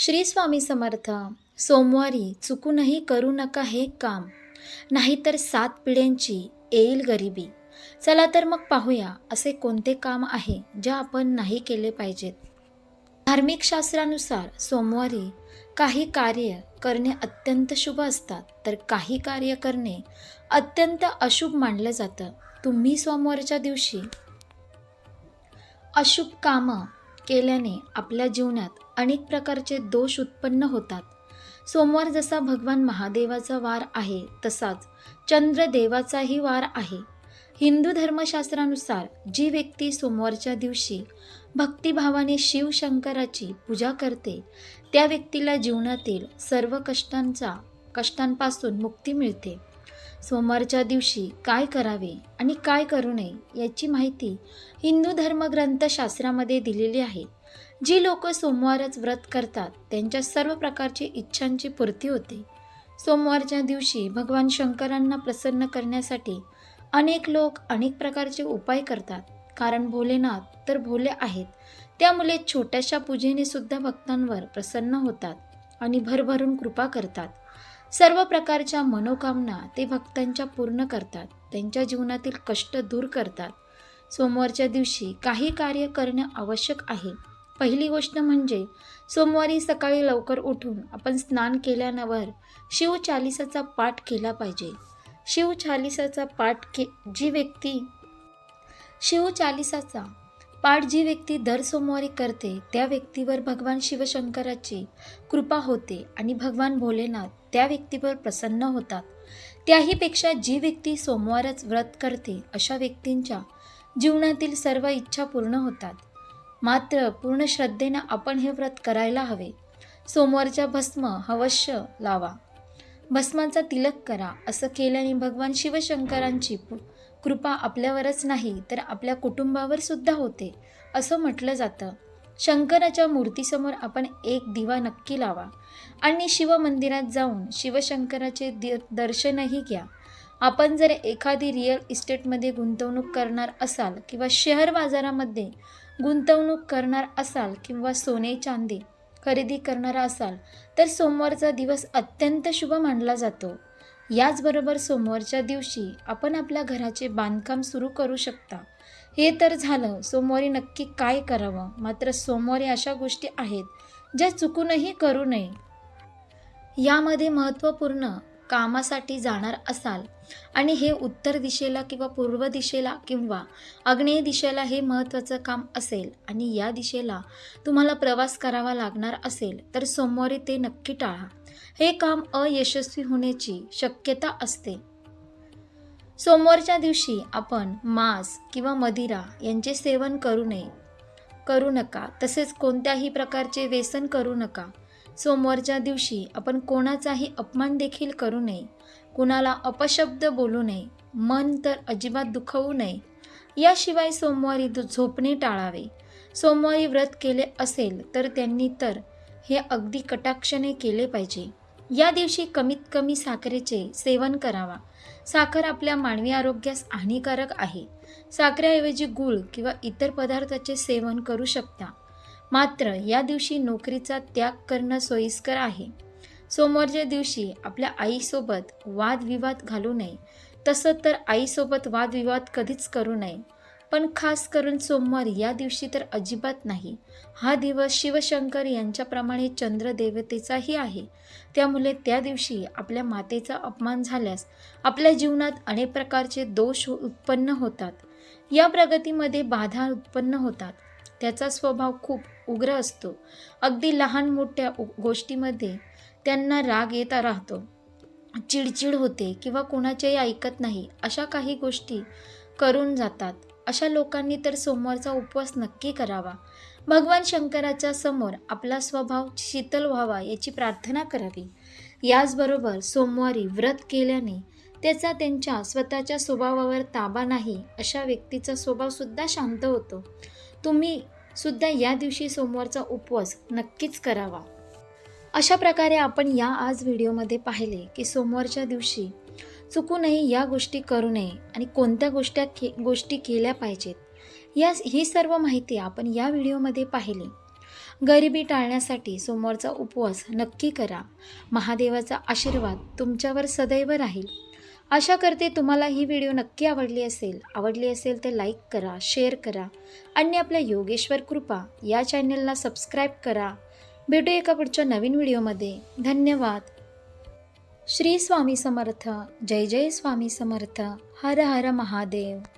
श्री स्वामी समर्थ सोमवारी चुकूनही करू नका हे काम. नाहीतर सात पिढ्यांची येईल गरिबी. चला तर मग पाहूया असे कोणते काम आहे जे आपण नाही केले पाहिजेत. धार्मिक शास्त्रानुसार सोमवारी काही कार्य करणे अत्यंत शुभ असतात. तर काही कार्य करणे अत्यंत अशुभ मानलं जातं. तुम्ही सोमवारच्या दिवशी अशुभ कामं केल्याने आपल्या जीवनात अनेक प्रकारचे दोष उत्पन्न होतात. सोमवार जसा भगवान महादेवाचा वार आहे तसाच चंद्रदेवाचाही वार आहे. हिंदू धर्मशास्त्रानुसार जी व्यक्ती सोमवारच्या दिवशी भक्तिभावाने शिवशंकराची पूजा करते त्या व्यक्तीला जीवनातील सर्व कष्टांचा कष्टांपासून मुक्ती मिळते. सोमवारच्या दिवशी काय करावे आणि काय करू नये याची माहिती हिंदू धर्मग्रंथशास्त्रामध्ये दिलेली आहे. जी लोक सोमवारच व्रत करतात त्यांच्या सर्व प्रकारची इच्छांची पूर्ती होते. सोमवारच्या दिवशी भगवान शंकरांना प्रसन्न करण्यासाठी अनेक लोक अनेक प्रकारचे उपाय करतात. कारण भोलेनाथ तर भोले आहेत. त्यामुळे छोट्याशा पूजेने सुद्धा भक्तांवर प्रसन्न होतात आणि भरभरून कृपा करतात. सर्व प्रकारच्या मनोकामना ते भक्तांच्या पूर्ण करतात त्यांच्या जीवनातील कष्ट दूर करतात. सोमवारच्या दिवशी काही कार्य करणे आवश्यक आहे. पहिली गोष्ट म्हणजे सोमवारी सकाळी लवकर उठून आपण स्नान केल्यानंतर शिवचालिसाचा पाठ केला पाहिजे. शिवचालिसाचा पाठ के जी व्यक्ती शिवचालिसाचा पाठ जी व्यक्ती दर सोमवारी करते त्या व्यक्तीवर भगवान शिवशंकराची कृपा होते आणि भगवान भोलेनाथ त्या व्यक्तीवर प्रसन्न होतात. त्याहीपेक्षा जी व्यक्ती सोमवारच व्रत करते अशा व्यक्तींच्या जीवनातील सर्व इच्छा पूर्ण होतात. मात्र पूर्ण श्रद्धेनं आपण हे व्रत करायला हवे. सोमवारच्या भस्म अवश्य लावा. भस्माचा तिलक करा असं केल्याने भगवान शिवशंकरांची पु- कृपा आपल्यावरच नाही तर आपल्या कुटुंबावर सुद्धा होते असं म्हटलं जातं. शंकराच्या मूर्तीसमोर आपण एक दिवा नक्की लावा आणि शिवमंदिरात जाऊन शिवशंकराचे दि दर्शनही घ्या. आपण जर एखादी रिअल इस्टेटमध्ये गुंतवणूक करणार असाल किंवा शेअर बाजारामध्ये गुंतवणूक करणार असाल किंवा सोने चांदी खरेदी करणारा असाल तर सोमवारचा दिवस अत्यंत शुभ मानला जातो. याचबरोबर सोमवारच्या दिवशी आपण आपल्या घराचे बांधकाम सुरू करू शकता. हे तर झालं सोमवारी नक्की काय करावं? मात्र सोमवारी अशा गोष्टी आहेत ज्या चुकूनही करू नये. यामध्ये महत्त्वपूर्ण कामासाठी जाणार असाल आणि हे उत्तर दिशेला किंवा पूर्व दिशेला किंवा आग्नेय दिशेला हे महत्त्वाचं काम असेल आणि या दिशेला तुम्हाला प्रवास करावा लागणार असेल तर सोमवारी ते नक्की टाळा. हे काम अयशस्वी होण्याची शक्यता असते. सोमवारच्या दिवशी आपण मांस किंवा मदिरा यांचे सेवन करू नये. करू नका तसेच कोणत्याही प्रकारचे व्यसन करू नका. सोमवारच्या दिवशी आपण कोणाचाही अपमान देखील करू नये. कुणाला अपशब्द बोलू नये. मन तर अजिबात दुखवू नये. याशिवाय सोमवारी दु- झोपणे टाळावे. सोमवारी व्रत केले असेल तर त्यांनी तर हे अगदी कटाक्षाने केले पाहिजे. या दिवशी कमीत कमी साखरेचे सेवन करावा. साखर आपल्या मानवी आरोग्यास हानिकारक आहे. साखरेऐवजी गूळ किंवा इतर पदार्थाचे सेवन करू शकता. मात्र या दिवशी नोकरीचा त्याग करणं सोयीस्कर आहे. सोमवारच्या दिवशी आपल्या आईसोबत वादविवाद घालू नये. तसं तर आईसोबत वादविवाद कधीच करू नये. पण खास करून सोमवार या दिवशी तर अजिबात नाही. हा दिवस शिवशंकर यांच्याप्रमाणे चंद्रदेवतेचाही आहे. त्यामुळे त्या दिवशी आपल्या मातेचा अपमान झाल्यास आपल्या जीवनात अनेक प्रकारचे दोष उत्पन्न होतात. या प्रगतीमध्ये बाधा उत्पन्न होतात. त्याचा स्वभाव खूप उग्र असतो. अगदी लहान मोठ्या उ- गोष्टीमध्ये त्यांना राग येता राहतो. चिडचिड होते किंवा कोणाचेही ऐकत नाही अशा काही गोष्टी करून जातात. अशा लोकांनी तर सोमवारचा उपवास नक्की करावा. भगवान शंकराच्या समोर आपला स्वभाव शीतल व्हावा याची प्रार्थना करावी. याचबरोबर सोमवारी व्रत केल्याने त्याचा त्यांच्या स्वतःच्या स्वभावावर ताबा नाही अशा व्यक्तीचा स्वभावसुद्धा शांत होतो. तुम्ही सुद्धा या दिवशी सोमवारचा उपवास नक्कीच करावा. अशा प्रकारे आपण या आज व्हिडिओमध्ये पाहिले की सोमवारच्या दिवशी चुकूनही या गोष्टी करू नये आणि कोणत्या गोष्टी के गोष्टी केल्या पाहिजेत. या ही सर्व माहिती आपण या व्हिडिओमध्ये पाहिली. गरिबी टाळण्यासाठी सोमवारचा उपवास नक्की करा. महादेवाचा आशीर्वाद तुमच्यावर सदैव राहील. आशा करते तुम्हाला ही व्हिडिओ नक्की आवडली असेल. आवडली असेल तर लाईक करा शेअर करा आणि आपल्या योगेश्वर कृपा या चॅनलला सबस्क्राईब करा. भेटू एका पुढच्या नवीन व्हिडिओमध्ये. धन्यवाद. श्री स्वामी समर्थ जय जय स्वामी समर्थ हर हर महादेव.